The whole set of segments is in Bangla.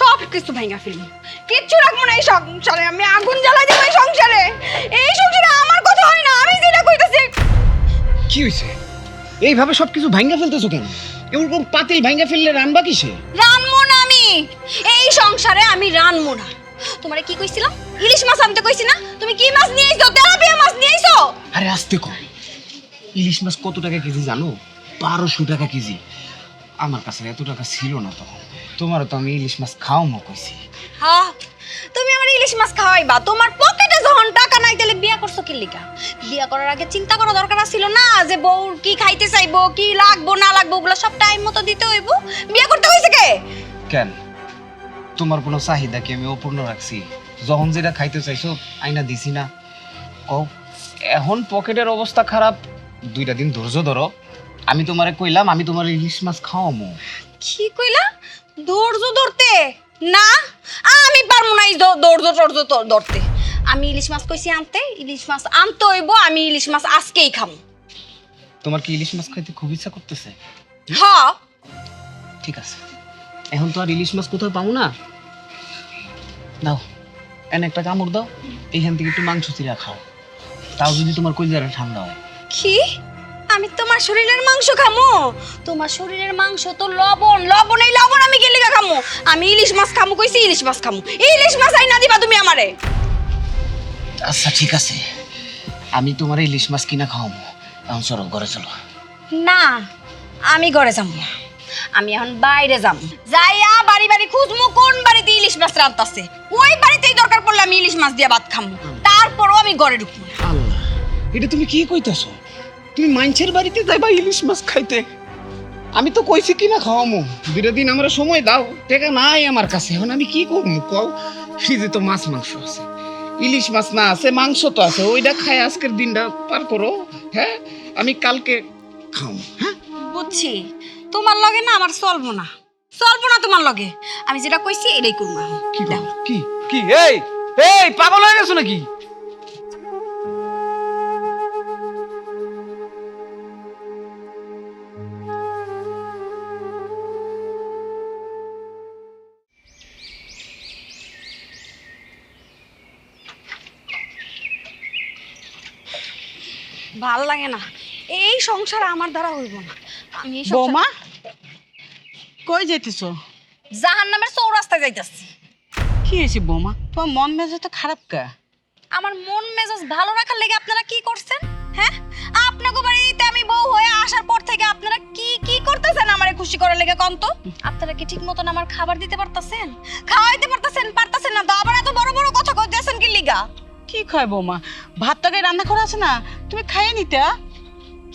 সব কিছু ভাঙা ফেলব কিচ্ছু রাখব না এই সংসারে। আমি আগুন জ্বালাই দেবো এই সংসারে। এই সংসারে আমার কথা হয় না আমি যেটা কইতেছি। কি হয়েছে এইভাবে সবকিছু ভাঙ্গা ফেলতেছো কেন? এরকম পাতিল ভাঙ্গা ফেললে রানবা কিসে? রানমো না আমি। এই সংসারে আমি রানমো না। তোমারে কি কইছিলাম? ইলিশ মাছ আনতে কইছি না? তুমি কি মাছ নিয়ে আইছো? তেলাপিয়া মাছ নিয়ে আইছো? আরে আসতে কম ইলিশ মাছ কত টাকা কেজি জানো? বারোশো টাকা কেজি। আমার কাছে এত টাকা ছিল না তখন। তোমারও তো আমি ইলিশ মাছ খাও মো কইছি। হ্যাঁ তুমি আমার ইলিশ মাছ খাওয়াইবা? তোমার পকেটে যখন টাকা নাই তাহলে বিয়া করছ কি লিগা? বিয়া করার আগে চিন্তা করা দরকার ছিল না যে বউ কি খাইতে চাইব কি লাগবো না লাগবো ওগুলো সব টাইম মতো দিতে হইব। বিয়া করতে হইছে কে? কেন? তোমার কোনো চাহিদা কি আমি অপূর্ণ রাখছি? যখন যেটা খাইতে চাইছো আইনা দিছি না। কও এখন পকেটের অবস্থা খারাপ। দুইটা দিন ধৈর্য ধরো। আমি তোমারে কইলাম আমি তোমার ইলিশ মাছ খাওয়ামো। কি কইলা? ধৈর্য ধরতে? না? আমি পারব না এই ধৈর্য টর্য ধরতে। আমি ইলিশ মাছ কইছি আনতে ইলিশ মাছ আনতে হইব আমি ইলিশ মাছ আজকেই খামো। তোমার কি ইলিশ মাছ খাইতে খুব ইচ্ছা করতেছে? হ্যাঁ ঠিক আছে। এখন তো আর ইলিশ মাছ কোথাও পাবো না। দাও এনে একটা কামড় দাও এইখান থেকে একটু মাংস চিরা খাও। তাও যদি তোমার কলিজাটা ঠান্ডা হয়। কি? আমি তোমার শরীরের মাংস খামো। তোমার শরীরের মাংস তো লবণ লবণ এই লবণ আমি কি লিগা খামো? আমি ইলিশ মাছ খামো কইছি ইলিশ মাছ খামো। ইলিশ মাছ আইনা দিবা তুমি আমারে। আচ্ছা ঠিক আছে। আমি তোমার ইলিশ মাছ কিনা খাওয়াবো এখন চলো ঘরে চলো। না আমি ঘরে যাব না। আমি এখন বাইরে যাব যাইয়া বাড়ি বাড়ি খুঁজমু কোন বাড়িতে ইলিশ মাছ রান্তাছে ওই বাড়িতেই দরকার পড়লে আমি ইলিশ মাছ দিয়ে ভাত খামো। তারপরও আমি ঘরে ঢুকবো না। আল্লাহ এটা তুমি কি কইতাছো? তুমি মাইনছের বাড়িতে যাইবা ইলিশ মাছ খাইতে। আমি তো কইছি কিনা খাওয়ামো। দুটা দিন আমরা সময় দাও টাকা নাই আমার কাছে। এখন আমি কি করব? কও ফ্রিজে তো মাছ মাংস আছে। ইলিশ মাছ না আছে মাংস তো আছে। ওইটা খাই আজকের দিনটা পার করো। হ্যাঁ আমি কালকে খাওয়াবো হ্যাঁ? বুঝছি। তোমার লগে না আমার চলবো না। চলবো না তোমার লগে। আমি যেটা কইছি এটাই করব। কি কি? কি? এই এই পাগল হয়ে গেছো নাকি? ভালো লাগে না। এই সংসার আমার দ্বারা হইব না। আমি এই বৌমা কই যেতেছ জাহান নামের চৌরাস্তায় যাইতাছি। কি হয়েছে বৌমা? তোমার মন মেজাজ তো খারাপ কা? আমার মন মেজাজ ভালো রাখার লেগে আপনারা কি করছেন? হ্যাঁ? আপনাকে বাড়িতে আমি বউ হয়ে আসার পর থেকে আপনারা কি কি করতেছেন আমারে খুশি করার লেগে কন্ত? আপনারা কি ঠিক মতন আমার খাবার দিতে পারতাছেন? খাওয়াইতে পারতাছেন পারতাছেন না তো? আবার এত বড় বড় কথা কইতেছেন কি লিগা? কি খায় বৌমা? ভাত তরকারি রান্না করা আছে না? তুমি খাইয়ে নিতে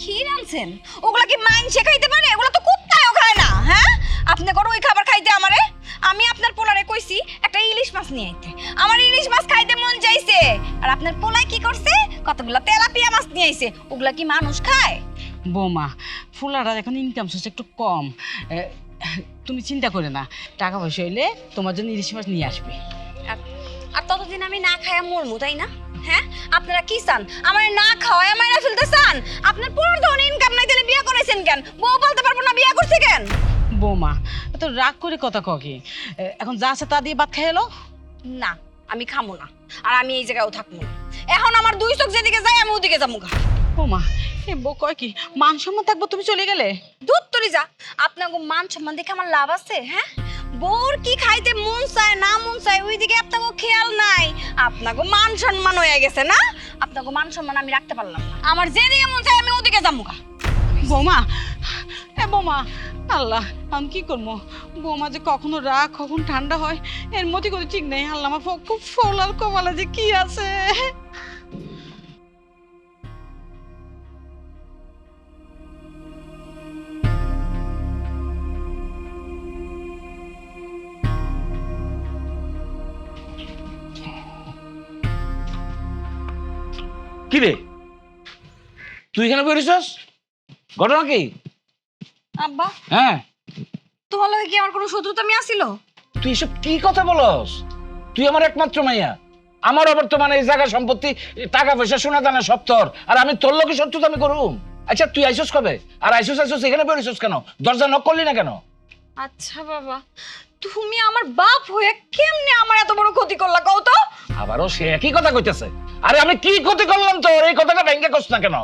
কি রানছেন ওগুলা কি মাইনসে খাইতে পারে? ওগুলো তো কুত্তায়ও খায় না হ্যাঁ? আপনি করো ওই খাবার খাইতে আমারে। আমি আপনার পোলারে কইছি একটা ইলিশ মাছ নিয়ে আইতে। আমার ইলিশ মাছ খাইতে মন চাইছে আর আপনার পোলাই কি করছে? কতগুলো তেলাপিয়া মাছ নিয়ে আইছে। ওগুলা কি মানুষ খায়? বৌমা ফুলারা এখন ইনকাম সোর্স একটু কম। তুমি চিন্তা করে না। টাকা পয়সা হইলে তোমার জন্য ইলিশ মাছ নিয়ে আসবে। আর- ততদিন আমি না খায়া মরমু তাই না? হ্যাঁ? আপনারা কি চান? আমার না খাওয়ায় আমার ফেলতে চান? আপনার পুরো ধন ইনকাম নাই তাহলে বিয়ে করেছেন কেন? বউ বলতে পারব না বিয়ে করছে কেন? বৌমা তো রাগ করে কথা কি? এখন যা আছে তা দিয়ে ভাত খাই এলো? না আমি খামো না আর আমি এই জায়গায়ও থাকব না। এখন আমার দুই চোখ যেদিকে যায় আমি ওদিকে যাব গা। বৌমা এ বউ কয় কি মান সম্মান থাকব তুমি চলে গেলে? দুধ তুলি যা। আপনাকে মান সম্মান দেখে আমার লাভ আছে হ্যাঁ? বোর কি খাইতে মন চায়, না মন চায়, ওইদিকে আপনাকে খেয়াল নাই। আপনাকে মান সম্মান হয়ে গেছে, না? আপনাকে মান সম্মান আমি রাখতে পারলাম না। আমার যেদিকে মন চায়, আমি ওদিকে গা। বৌমা, এ বৌমা, আল্লাহ, আমি কি করব? বৌমা যে কখনো রাগ, কখন ঠান্ডা হয়, এর মধ্যে কোনো ঠিক নেই। আল্লাহ আমার খুব ফলার কমালা যে কি আছে। কি রে? তুই এখানে বেরিয়েছস ঘটনা কি? আব্বা। হ্যাঁ। তোমার লগে কি আমার কোনো শত্রুতা আমি আসিল তুই এসব কি কথা বলস? তুই আমার একমাত্র মাইয়া। আমার বর্তমানে এই জায়গা সম্পত্তি টাকা পয়সা সোনা দানা সব তোর। আর আমি তোর লোকে শত্রুতা আমি করুম। আচ্ছা তুই আইসস কবে? আর আইসস আইসস এখানে বেরিয়েছস কেন? দরজা নক করলি না কেন? আচ্ছা বাবা। তুমি আমার বাপ হয়ে কেমনে আমার এত বড় ক্ষতি করলা কও তো? আবারও সে একই কথা কইতেছে। আরে আমি কি ক্ষতি করলাম তোর? এই কথাটা ভেঙ্গে করছ না কেন?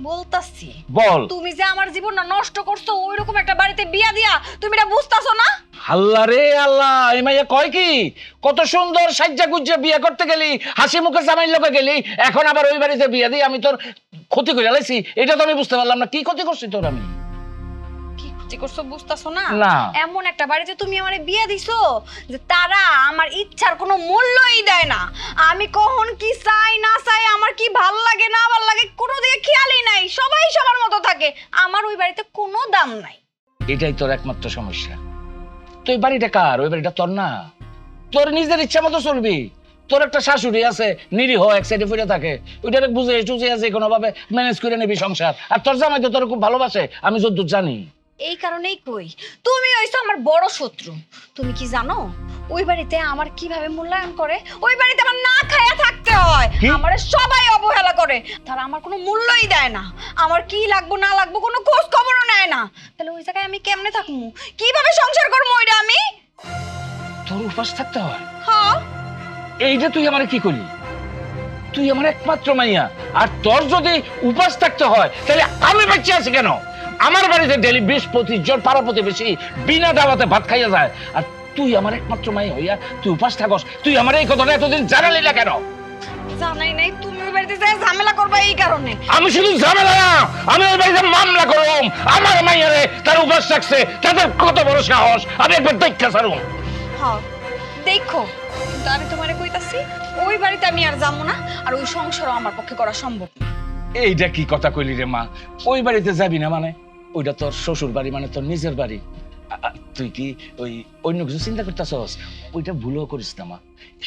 বলতাছি। বল। তুমি যে আমার জীবনটা নষ্ট করছ ওইরকম একটা বাড়িতে বিয়া দিয়া তুমি এটা বুঝতাছো না? আল্লাহ রে আল্লাহ এই মাইয়া কয় কি? কত সুন্দর সাজ্জা গুজ্জা বিয়ে করতে গেলি হাসি মুখে জামাইর লোকে গেলি এখন আবার ওই বাড়িতে বিয়ে দিই আমি তোর ক্ষতি করে লাইছি এটা তো আমি বুঝতে পারলাম না। কি ক্ষতি করছি তোর আমি? কি করছ বুঝতাছো না। এমন একটা বাড়িতে তুমি আমারে বিয়া দিছো যে তারা আমার ইচ্ছার কোনো মূল্যই দেয় না। আমি কখন কি চাই না চাই আমার কি ভালো লাগে না ভালো লাগে কোনো দিকে খেয়ালই নাই। সবাই সবার মতো থাকে। আমার ওই বাড়িতে কোনো দাম নাই। এটাই তোর একমাত্র সমস্যা। তুই বাড়িটা কার? ওই বাড়িটা তোর না। তোর নিজের ইচ্ছা মতো চলবি। তোর একটা শাশুড়ি আছে নিরীহ এক সাইডে ফিরে থাকে। ওইটা বুঝে টুঝে আছে কোনো ভাবে ম্যানেজ করে নিবি সংসার। আর তোর জামাই তো তোর খুব ভালোবাসে আমি যদ্দূর জানি। এই কারণেই কই। তুমি হইছো আমার বড় শত্রু। তুমি কি জানো? ওই বাড়িতে আমার কীভাবে মূল্যায়ন করে? ওই বাড়িতে আমার না খায়া থাকতে হয়? আমারে সবাই অবহেলা করে। তারা আমার কোনো মূল্যই দেয় না। আমার কি লাগবো না লাগবো কোনো খোঁজ খবরও নেয় না। তাহলে ওই জায়গায় আমি কেমনে থাকব কীভাবে সংসার করব ওইটা আমি? তোর উপাস থাকতে হয়। হ্যাঁ। এইটা তুই আমার কি করলি? তুই আমার একমাত্র মাইয়া। আর তোর যদি উপাস থাকতে হয় তাহলে আমি বাচ্চা আছি কেন? আমার বাড়িতে ডেলি বিশ পঁচিশ জন পাড়া প্রতিবেশী বিনা দাওয়াতে ভাত খাইয়া যায়। আর তুই আমার একমাত্র মাইয়া হইয়া তুই উপাস থাকস তুই আমার এই কথাটা এতদিন জানালি না কেন? জানাই নাই তুমি ওই বাড়িতে যাই ঝামেলা করবা এই কারণে। আমি শুধু ঝামেলা না আমি ওই বাড়িতে মামলা করুম আমার মাইয়ারে তার উপাস থাকছে তাদের কত বড় সাহস? আমি একবার দেখা সারুম। হ্যাঁ দেখো কিন্তু আমি তোমারে কইতাছি ওই বাড়িতে আমি আর যাব না আর ওই সংসারও আমার পক্ষে করা সম্ভব না। এইটা কি কথা কইলি রে মা? ওই বাড়িতে যাবি না মানে? ওইটা তোর শ্বশুর বাড়ি মানে তোর নিজের বাড়ি। তুই কি ওই অন্য কিছু চিন্তা করতেছস? ওইটা ভুলও করিস না মা।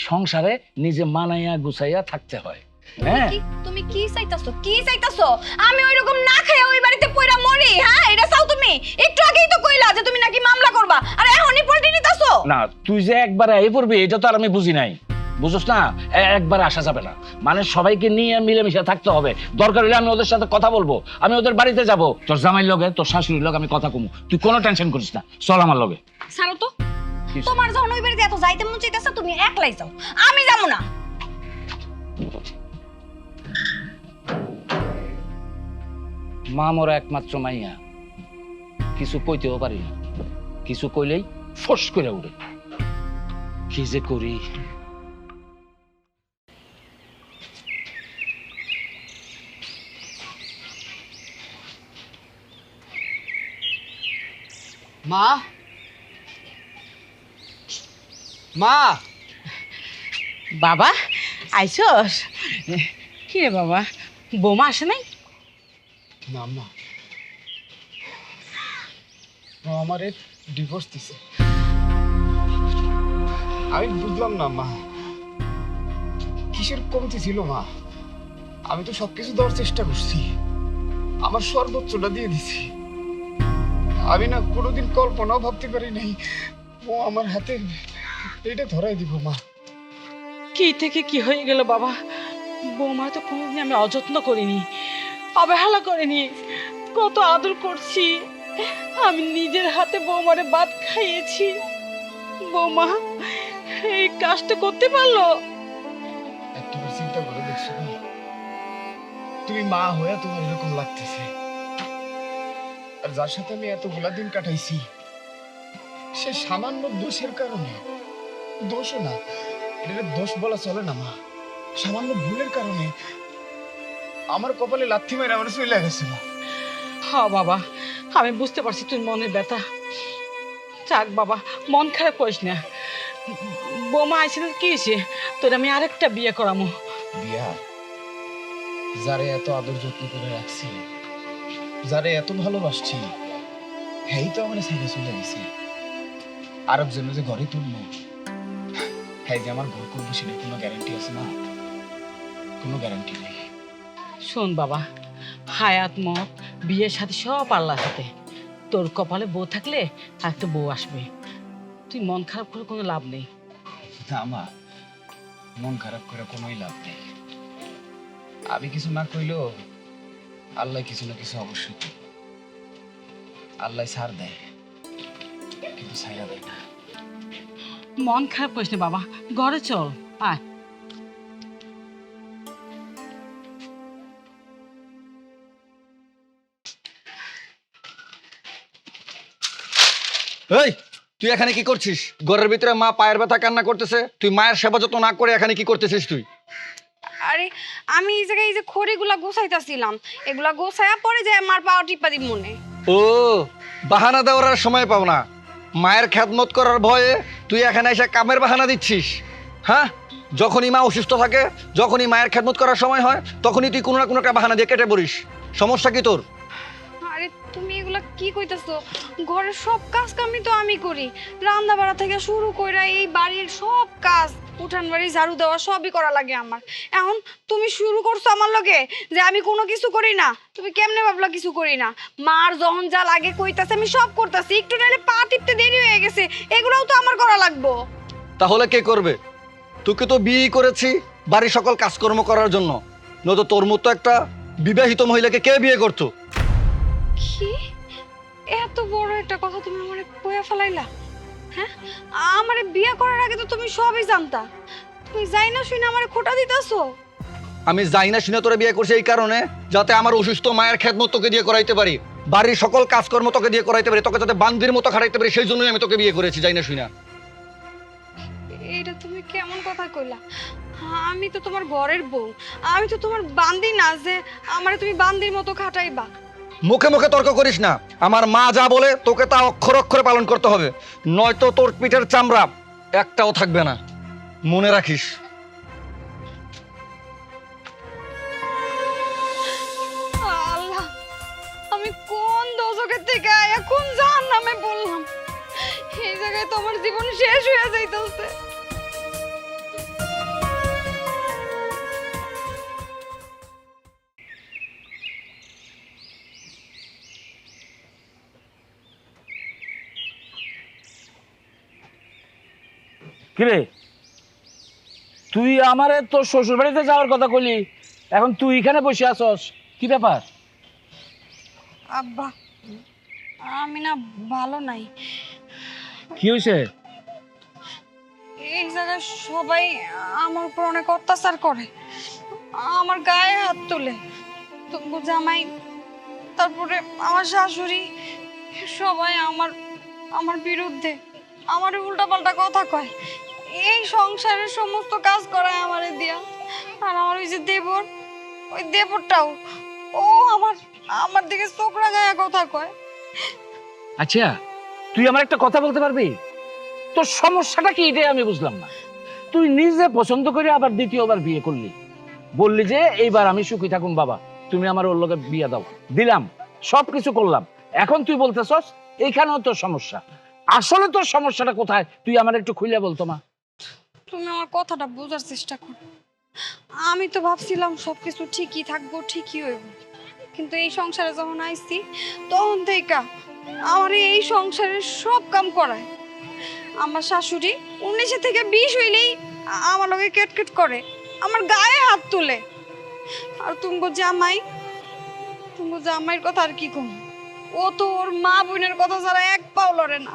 সংসারে নিজে মানাইয়া গুছাইয়া থাকতে হয়। হ্যাঁ? তুমি কি চাইতাছো? কি চাইতাছো? আমি ওইরকম না খাইয়া ওই বাড়িতে পয়রা মরি হ্যাঁ? এটা চাও তুমি? একটু আগেই তো কইলা যে তুমি নাকি মামলা করবা। আর এখনই পল্টি নিতাছো? না তুই যে একবার এই পড়বি এটা তো আর আমি বুঝি নাই। বুঝছ না? একবার আসা যাবে না। মানে সবাইকে নিয়ে মিলেমিশে থাকতে হবে। দরকার হলে আমি ওদের সাথে কথা বলব। আমি ওদের বাড়িতে যাব। তোর জামাইর লগে তোর শাশুড়ির লগে আমি কথা কমু। তুই কোনো টেনশন করিস না। চল আমার লগে। ছাড়ো তো। তোমার যখন ওই বাড়িতে এত যাইতে মন চাইতেছে তুমি একলাই যাও। আমি যাব না। মা মোরা একমাত্র মাইয়া। কিছু কইতেও পারি না। কিছু কইলেই ফস করে উড়ে। কি যে করি? মা? মা? বাবা আইসস? কি রে বাবা বোমা আসে নাই? না মা। আমারে ডিভোর্স দিছে। আমি বুঝলাম না মা। কিসের কমতি ছিল মা? আমি তো সবকিছু দেওয়ার চেষ্টা করছি। আমার সর্বোচ্চটা দিয়ে দিছি। আমি না কোনোদিন কল্পনাও ভাবতে পারি নাই। ও আমার হাতে এটা ধরাই দিব মা। কি থেকে কি হয়ে গেল বাবা? বৌমা তো কোনোদিন আমি অযত্ন করিনি অবহেলা করিনি। কত আদর করছি আমি নিজের হাতে বৌমারে ভাত খাইয়েছি। বৌমা এই কাজটা করতে পারল? একটাবার চিন্তা করে দেখছ তুমি মা হয়ে তোমার এরকম লাগতেছে। আর যার সাথে আমি এতগুলা দিন কাটাইছি সে সামান্য দোষের কারণে দোষও না এটা দোষ বলা চলে না মা। সামান্য ভুলের কারণে আমার কপালে লাথি মেরে আমার চলে গেছে মা। হ্যাঁ বাবা আমি বুঝতে পারছি তুই মনের ব্যথা। যাক বাবা মন খারাপ করিস না। বৌমা আইসিল কি হয়েছে? তোর আমি আরেকটা বিয়ে করামো। বিয়া যারে এত আদর যত্ন করে রাখছি যারে এত ভালোবাসছি হেই তো আমার ছেড়ে চলে গেছে আরব জন্য যে ঘরে তুললো হ্যাঁ যে আমার ঘর করব সেটা কোনো গ্যারান্টি আছে না? কোনো গ্যারান্টি নেই। শোন বাবা হায়াত মত বিয়ের সাথে সব আল্লাহর সাথে তোর কপালে বউ থাকলে আর একটা বউ আসবে। তুই মন খারাপ করে কোনো লাভ নেই। না মা মন খারাপ করে কোনোই লাভ নেই। আমি কিছু না কইলেও আল্লাহ কিছু না কিছু অবশ্যই আল্লাহ ছাড় দেয় কিন্তু ছাইরা দেয় না। মন খারাপ করিস না বাবা ঘরে চল আয়। এই তুই এখানে কি করছিস? ঘরের ভিতরে মা পায়ের ব্যথা কান্না করতেছে তুই মায়ের সেবা যত্ন না করে এখানে কি করতেছিস তুই? আরে আমি এই জায়গায় এই যে খড়িগুলা গোছাইতাছিলাম এগুলা গোছায়া পরে যে আমার পাওয়া টিপা দিব মনে। ও বাহানা দেওয়ার আর সময় পাও না। মায়ের খ্যাতমত করার ভয়ে তুই এখানে এসে কামের বাহানা দিচ্ছিস হ্যাঁ? যখনই মা অসুস্থ থাকে যখনই মায়ের খ্যাতমত করার সময় হয় তখনই তুই কোনো না কোনো একটা বাহানা দিয়ে কেটে পড়িস। সমস্যা কি তোর? আরে তুমি এগুলা কি কইতাছো? ঘরের সব কাজ কামই তো আমি করি। রান্না বাড়া থেকে শুরু কইরা এই বাড়ির সব কাজ উঠান বাড়ি ঝাড়ু দেওয়া সবই করা লাগে আমার। এখন তুমি শুরু করছ আমার লগে যে আমি কোনো কিছু করি না। তুমি কেমনে ভাবলা কিছু করি না? মার যখন যা লাগে কইতাছে আমি সব করতাছি। একটু নাহলে পা টিপতে দেরি হয়ে গেছে। এগুলোও তো আমার করা লাগবো। তাহলে কে করবে? তোকে তো বিয়ে করেছি বাড়ির সকল কাজকর্ম করার জন্য। নয়তো তোর মতো একটা বিবাহিত মহিলাকে কে বিয়ে করতো? কি? এত বড় একটা কথা তুমি আমারে কইয়া ফেলাইলা। হ্যাঁ? আমারে বিয়ে করার আগে তো তুমি সবই জানতা। তুমি যাই না শুনে আমারে খোটা দিতাছো? আমি যাই না শুনে তোরা বিয়ে করছি এই কারণে যাতে আমার অসুস্থ মায়ের খেদমত তোকে দিয়ে করাইতে পারি বাড়ির সকল কাজকর্ম তোকে দিয়ে করাইতে পারি তোকে যাতে বান্দির মতো খাটাইতে পারি সেই জন্যই আমি তোকে বিয়ে করেছি যাই না শুনে এটা তুমি কেমন কথা কইলা? আমি তো তোমার ঘরের বউ আমি তো তোমার বান্দি না যে আমারে তুমি বান্দির মতো খাটাইবা। মুখে মুখে তর্ক করিস না। আমার মা যা বলে, তোকে তা অক্ষর অক্ষরে পালন করতে হবে। নয়তো তোর পিঠের চামড়া একটাও থাকবে না। মনে রাখিস। আল্লাহ, আমি কোন দোজকের থেকে কোন জাহান নামে বললাম এই জায়গায় তো আমার জীবন শেষ হয়ে যাইতেছে। কিরে? তুই আমারে তোর শ্বশুর বাড়িতে যাওয়ার কথা কইলি। এখন তুই এখানে বসে আছস কি ব্যাপার? আব্বা আমি না ভালো নাই। কি হয়েছে এই জায়গায় সবাই আমার উপর অনেক অত্যাচার করে। আমার গায়ে হাত তোলে। তবু জামাই তারপরে আমার শাশুড়ি সবাই আমার আমার বিরুদ্ধে আমার উল্টাপাল্টা কথা কয়। এই সংসারের সমস্ত কাজ করায় আমারে দিয়া। আর আমার ওই যে দেবর, ওই দেবরটাও, ও আমার আমার দিকে চোখ রাঙায় কথা কয়। আচ্ছা তুই আমার একটা কথা বলতে পারবি? তোর সমস্যাটা কি এটাই আমি বুঝলাম না। তুই নিজে পছন্দ করে আবার দ্বিতীয়বার বিয়ে করলি। বললি যে, এইবার আমি সুখী থাকুন, বাবা। তুমি আমার ওর লগে বিয়ে দাও। দিলাম সব কিছু করলাম। এখন তুই বলতেছস, এইখানেও তোর সমস্যা। আসলে তোর সমস্যাটা কোথায়? তুই আমার একটু খুলে বলতো মা। তুমি আমার কথাটা বোঝার চেষ্টা করো। আমি তো ভাবছিলাম সবকিছু ঠিকই থাকব, ঠিকই হইব। কিন্তু এই সংসারে যখন আইছি, তখন থেকে আমার এই সংসারের সব কাম করায়। আমার শাশুড়ি উনিশে থেকে বিশ হইলেই আমার লগে কেটকেট করে, আমার গায়ে হাত তুলে। আর তুমি জামাই তুমি জামাইয়ের কথা আর কি কম? ও তো ওর মা বোনের কথা ছাড়া এক পাও লড়ে না।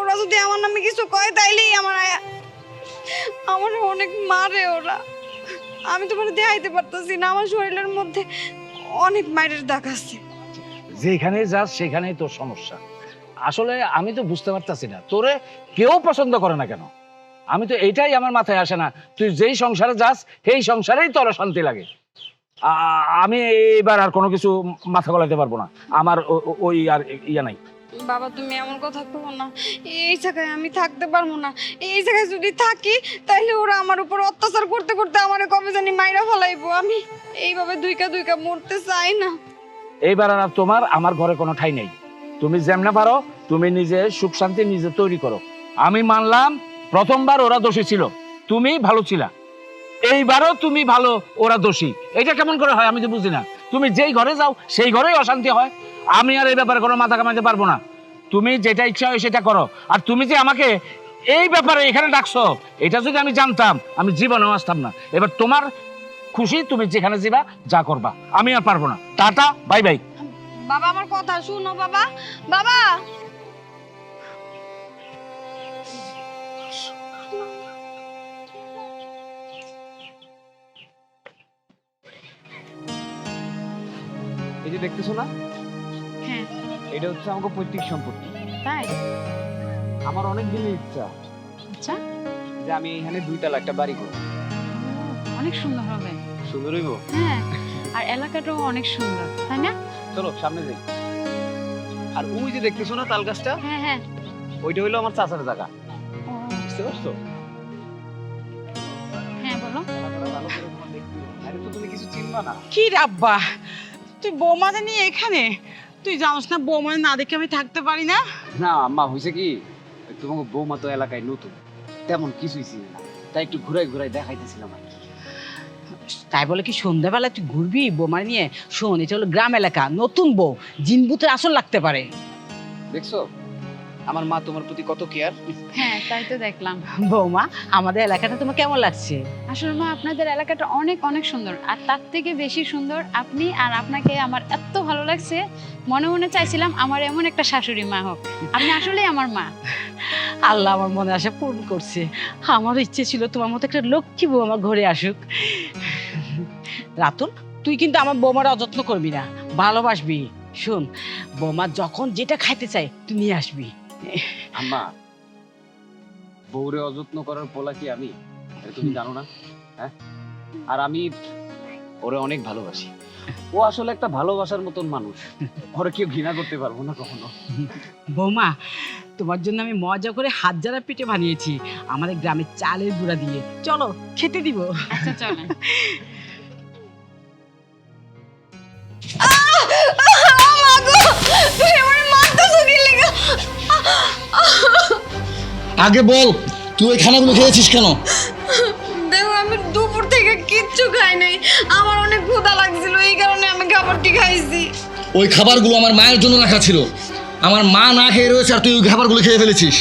ওরা যদি আমার নামে কিছু কয়, তাইলেই আমার আমার অনেক মারে ওরা। আমি তোমার দেখাইতে পারতেছি না, আমার শরীরের মধ্যে অনেক মায়ের দাগ আছে। যেখানে যাস, সেখানেই তোর সমস্যা। আসলে আমি তো বুঝতে পারতাছি না, তোরে কেউ পছন্দ করে না কেন? আমি তো এইটাই আমার মাথায় আসে না, তুই যেই সংসারে যাস, সেই সংসারেই তোর শান্তি লাগে। আমি এইবার আর কোনো কিছু মাথা গলাইতে পারব না। আমার ওই আর ইয়া নাই। বাবা তুমি এমন কথা কहो না। এই জায়গায় আমি থাকতে পারব না। এই জায়গায় যদি থাকি তাহলে ওরা আমার উপর অত্যাচার করতে করতে আমারে কবে জানি মাইরা ফলাইবো। আমি এইভাবে দুইকা দুইকা মরতে চাই না। এইবার আর তোমার আমার ঘরে কোনো ঠাই নেই। তুমি যেমনে পারো তুমি নিজে সুখ শান্তি নিজে তৈরি করো। আমি মানলাম প্রথমবার ওরা দোষী ছিল। তুমি ভালো ছিলা। এইবারও তুমি ভালো, ওরা দোষী। এটা কেমন করে হয় আমি তো বুঝি না। তুমি যেই ঘরে যাও, সেই ঘরেই অশান্তি হয়। আমি আর এই ব্যাপারে কোনো মাথা কামাইতে পারব না। তুমি যেটা ইচ্ছা হয় সেটা করো। আর তুমি যে আমাকে এই ব্যাপারে এখানে ডাকছো, এটা যদি আমি জানতাম, আমি জীবনেও আসতাম না। এবার তোমার খুশি, তুমি যেখানে যাবা, যা করবা। আমি আর পারব না। টাটা বাই বাই বাবা, আমার কথা শুনো, বাবা। বাবা! এই যে দেখতেছো না? হ্যাঁ। এটা হচ্ছে আমাকে পৈতৃক সম্পত্তি। তাই? আমার অনেক দিনের ইচ্ছা। আচ্ছা। যে আমি এখানে দুই তালা একটা বাড়ি করব। অনেক সুন্দর হবে। সুন্দর হইব? হ্যাঁ আর এলাকাটাও অনেক সুন্দর তাই না? চলো সামনে যাই। আর ওই যে দেখতেছো না তাল গাছটা? হ্যাঁ হ্যাঁ। ওইটা হইল আমার চাচার জায়গা। বুঝতে পারছ? হ্যাঁ বলো। আরে তো তুমি কিছু চিনবা না। কি রে আব্বা তুই বৌমাদের নিয়ে এখানে? তুই জানিস না বৌমা না দেখে আমি থাকতে পারি না? না আম্মা হয়েছে কি? তোমাকে বৌমা তো এলাকায় নতুন। তেমন কিছুই ছিল না। তাই একটু ঘুরাই ঘুরাই দেখাইতেছিলাম আর কি। তাই বলে কি সন্ধ্যাবেলা তুই ঘুরবি বৌমা নিয়ে? শোন এটা হলো গ্রাম এলাকা নতুন বউ জিনবুতের আসল লাগতে পারে। দেখছ? আমার মা তোমার প্রতি কত কেয়ার হ্যাঁ তাই তো দেখলাম। বৌমা আমাদের এলাকাটা তোমার কেমন লাগছে? আসলে মা আপনাদের এলাকাটা অনেক অনেক সুন্দর। আর তার থেকে বেশি সুন্দর আপনি আর আপনাকে আমার এত ভালো লাগছে। মনে মনে চাইছিলাম আমার এমন একটা শাশুড়ি মা হোক। আপনি আসলেই আমার মা। আল্লাহ আমার মনে আশা পূর্ণ করছে। আমার ইচ্ছে ছিল তোমার মতো একটা লক্ষ্মী বউ আমার ঘরে আসুক। রাতুল তুই কিন্তু আমার বৌমার অযত্ন করবি না। ভালোবাসবি। শোন বৌমা যখন যেটা খাইতে চাই তুই নিয়ে আসবি। আম্মা বউরে অযত্ন করার পোলা কি আমি? এটা তুমি জানো না? হ্যাঁ? আর আমি ওরে অনেক ভালোবাসি। ও আসলে একটা ভালোবাসার মতন মানুষ। ওরে কেউ ঘৃণা করতে পারব না কখনো। বৌমা তোমার জন্য আমি মজা করে হাত জারা পিঠে বানিয়েছি। আমাদের গ্রামের চালের গুঁড়া দিয়ে। চলো খেতে দিব। আচ্ছা চলেন আগে বল তুই ওই খানাগুলো খেয়েছিস কেন? দেখো আমি দুপুর থেকে কিচ্ছু খাই নাই। আমার অনেক ক্ষুধা লাগছিল এই কারণে আমি খাবারটি খাইছি। ওই খাবারগুলো আমার মায়ের জন্য রাখা ছিল। আমার মা না খেয়ে রয়েছে আর তুই ওই খাবারগুলো খেয়ে ফেলেছিস।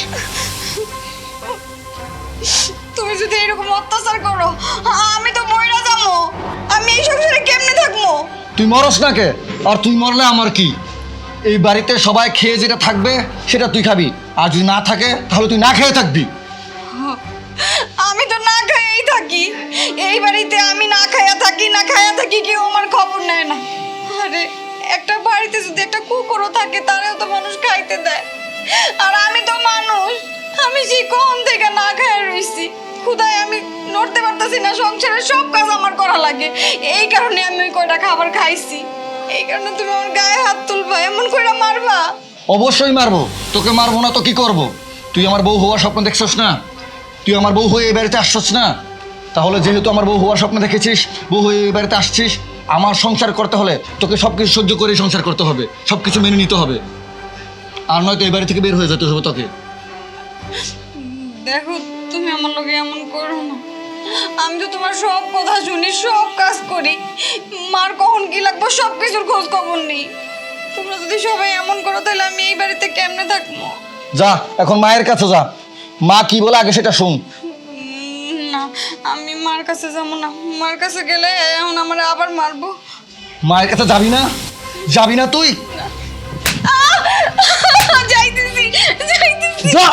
তুমি যদি এরকম অত্যাচার করো আমি তো মইরা যাব। আমি এই সংসারে কেমনে থাকব? তুই মরস না কে? আর তুই মরলে আমার কি? এই বাড়িতে সবাই খেয়ে যেটা থাকবে, সেটা তুই খাবি। আর যদি না থাকে, তাহলে তুই না খেয়ে থাকবি। আমি তো না খাইয়াই থাকি। এই বাড়িতে আমি না খাইয়া থাকি, না খাইয়া থাকি, কেউ আমার খবর নেয় না। আরে, একটা বাড়িতে যদি একটা কুকুরও থাকে তারেও তো মানুষ খাইতে দেয়। আর আমি তো মানুষ। আমি সেই কখন থেকে না খাইয়া রইছি? ক্ষুদায় আমি নড়তে পারতাছি না, সংসারের সব কাজ আমার করা লাগে। এই কারণে আমি কয়টা খাবার খাইছি। এই কারণে তুমি আমার গায়ে হাত তুলবা এমন কইরা মারবা। অবশ্যই মারবো। তোকে মারবো না তো কি করব? তুই আমার বউ হওয়ার স্বপ্ন দেখছস না? তুই আমার বউ হয়ে এই বাড়িতে আসছস না? তাহলে যেহেতু আমার বউ হওয়ার স্বপ্ন দেখেছিস বউ হয়ে এই বাড়িতে আসছিস আমার সংসার করতে হলে তোকে সব কিছু সহ্য করে সংসার করতে হবে সব কিছু মেনে নিতে হবে। আর নয়তো এই বাড়ি থেকে বের হয়ে যেতে হবে তোকে। দেখো তুমি আমার লোকে এমন করো না। আমি তো তোমার সব কথা শুনি সব করি? মার কখন কি লাগবে? সব কিছুর খোঁজ খবর নেই। তোমরা যদি সবাই এমন করো তাহলে আমি এই বাড়িতে কেমনে থাকব? যা এখন মায়ের কাছে যা। মা কি বলে আগে সেটা শুন। না আমি মার কাছে যাব না। মার কাছে গেলে এখন আমার আবার মারবো। মায়ের কাছে যাবি না? যাবি না তুই? যাইতেছি যাইতেছি। যা!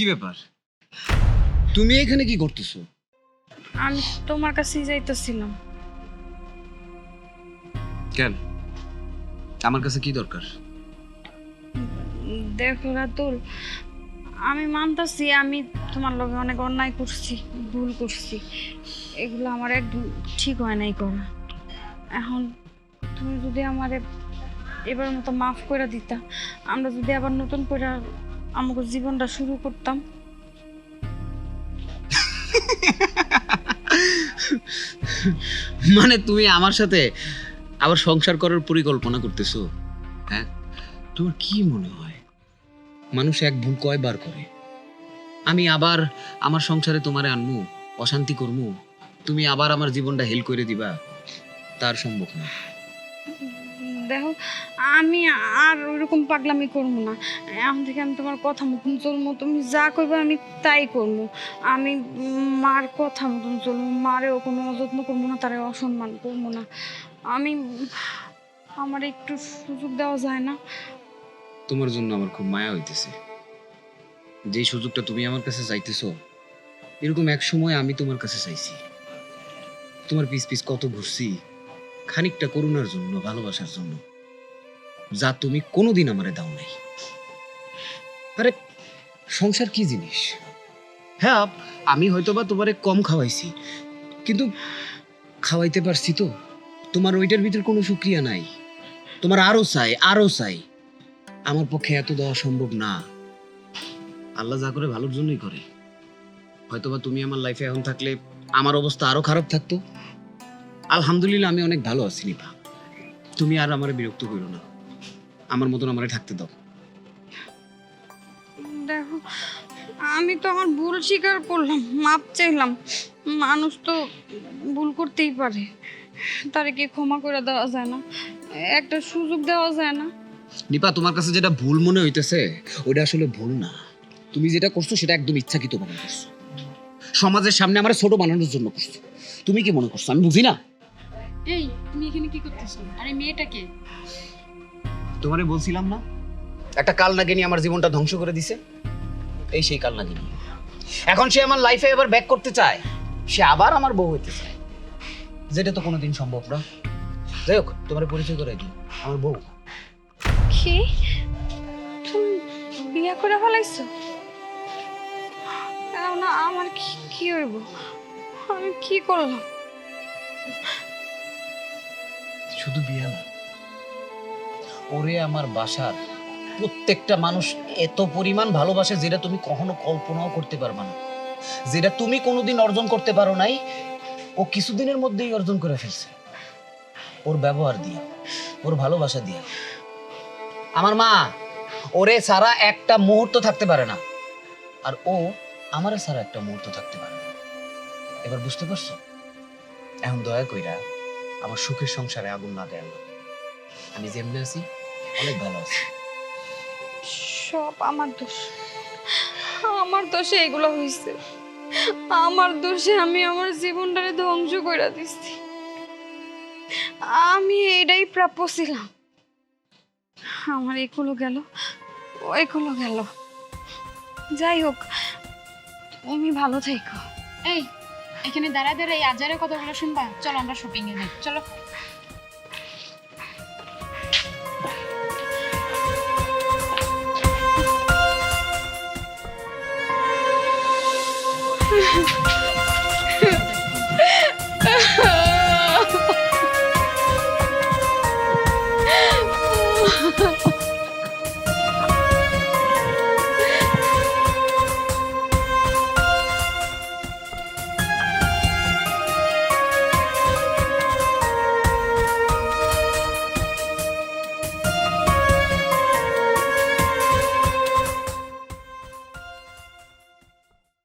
কি ব্যাপার? তুমি এখানে কি করতেছো? আমি তোমার কাছেই যাইতেছিলাম। কেন? আমার কাছে কি দরকার? দেখো রাতুল আমি মানতাছি আমি তোমার লগে অনেক অন্যায় করছি ভুল করছি। এগুলো আমার একদম ঠিক হয় নাই করা। এখন তুমি যদি আমারে এবার মতো মাফ করে দিতা আমরা যদি আবার নতুন করে আমাকে জীবনটা শুরু করতাম। মানে তুমি আমার সাথে আবার সংসার করার পরিকল্পনা করতেছো হ্যাঁ? তোমার কি মনে হয়? মানুষ এক ভুল কয়বার করে? আমি আবার আমার সংসারে তোমারে আনমু, অশান্তি করমু, তুমি আবার আমার জীবনটা হেল করে দিবা, তার সম্ভব না। দেখো, আমি আর ওইরকম পাগলামি করব না। এখন থেকে আমি তোমার কথা মতন চলবো, তুমি যা করবে আমি তাই করব। আমি মার কথা মতন চলবো, মারেও কোনো অযত্ন করব না, তারে অসম্মান করব না। আমি, আমার একটু সুযোগ দেওয়া যায় না। তোমার জন্য আমার খুব মায়া হইতেছে। যেই সুযোগটা তুমি আমার কাছে চাইতেছো, এরকম এক সময় আমি তোমার কাছে চাইছি। তোমার পিস পিস কত ঘুরছি খানিকটা করুণার জন্য, ভালোবাসার জন্য, যা তুমি কোনোদিন আমারে দাও নাই। আরে, সংসার কি জিনিস? হ্যাঁ আমি হয়তোবা তোমারে কম খাওয়াইছি, কিন্তু খাওয়াইতে পারছি তো। তোমার ওইটার ভিতর কোনো শুক্রিয়া নাই। তোমার আরও চাই আরও চাই। আমার পক্ষে এত দেওয়া সম্ভব না। আল্লাহ যা করে ভালোর জন্যই করে। হয়তোবা তুমি আমার লাইফে এখন থাকলে আমার অবস্থা আরও খারাপ থাকতো। আলহামদুলিল্লাহ আমি অনেক ভালো আছি নিপা। তুমি আর আমার বিরক্ত করো না। আমার মতন আমারে থাকতে দাও। দেখো আমি তো আমার ভুল স্বীকার করলাম মাপ চাইলাম। মানুষ তো ভুল করতেই পারে। তারে কি ক্ষমা করে দেওয়া যায় না একটা সুযোগ দেওয়া যায় না। নিপা তোমার কাছে যেটা ভুল মনে হইতেছে ওটা আসলে ভুল না। তুমি যেটা করছ সেটা একদম ইচ্ছাকৃত ভাবে করছ। সমাজের সামনে আমার ছোট বানানোর জন্য করছ। তুমি কি মনে করছ? আমি বুঝি না? এই তুমি এখানে কি করতেছো? আরে মেয়েটাকে। তোমারে বলছিলাম না? একটা কাল নাগিনী আমার জীবনটা ধ্বংস করে দিছে। এই সেই কাল নাগিনী এখন সে আমার লাইফে এবার ব্যাক করতে চায়। সে আবার আমার বউ হইতে চায়। যেটা তো কোনোদিন সম্ভব না। যাই হোক তোমার পরিচয় করে দিই। আমার বউ। কি? তুমি বিয়া করে ফেলাইছো? না আমার কি কি হইব? আমি কি করলাম? শুধু বিয়া না, ওরে আমার বাসার প্রত্যেকটা মানুষ এত পরিমাণ ভালোবাসে যেটা তুমি কখনো কল্পনাও করতে পারবে না। যেটা তুমি কোনোদিন অর্জন করতে পারো নাই, ও কিছুদিনের মধ্যেই অর্জন করে ফেলছে। ওর ব্যবহার দিয়ে, ওর ভালোবাসা দিয়ে। আমার মা, ওরে ছাড়া একটা মুহূর্ত থাকতে পারে না, আর ও আমারে ছাড়া একটা মুহূর্ত থাকতে পারে না। এবার বুঝতে পারছ? এখন দয়া কইরা আমার সুখের সংসারে আগুন না দেয় আল্লাহ। আমি যেমনি আছি, অনেক ভালো আছি। সব আমার দোষ। আমার দোষে এগুলো হয়েছে আমার দোষে আমি আমার জীবনটারে ধ্বংস করে দিচ্ছি আমি এটাই প্রাপ্য ছিলাম। আমার এগুলো গেল ওইগুলো গেল। যাই হোক, তুমি ভালো থেকো। এই। এখানে দাঁড়ায় দাঁড়ায় আজারের কথাগুলো শুনবা। চলো আমরা শপিং এ যাই। চলো।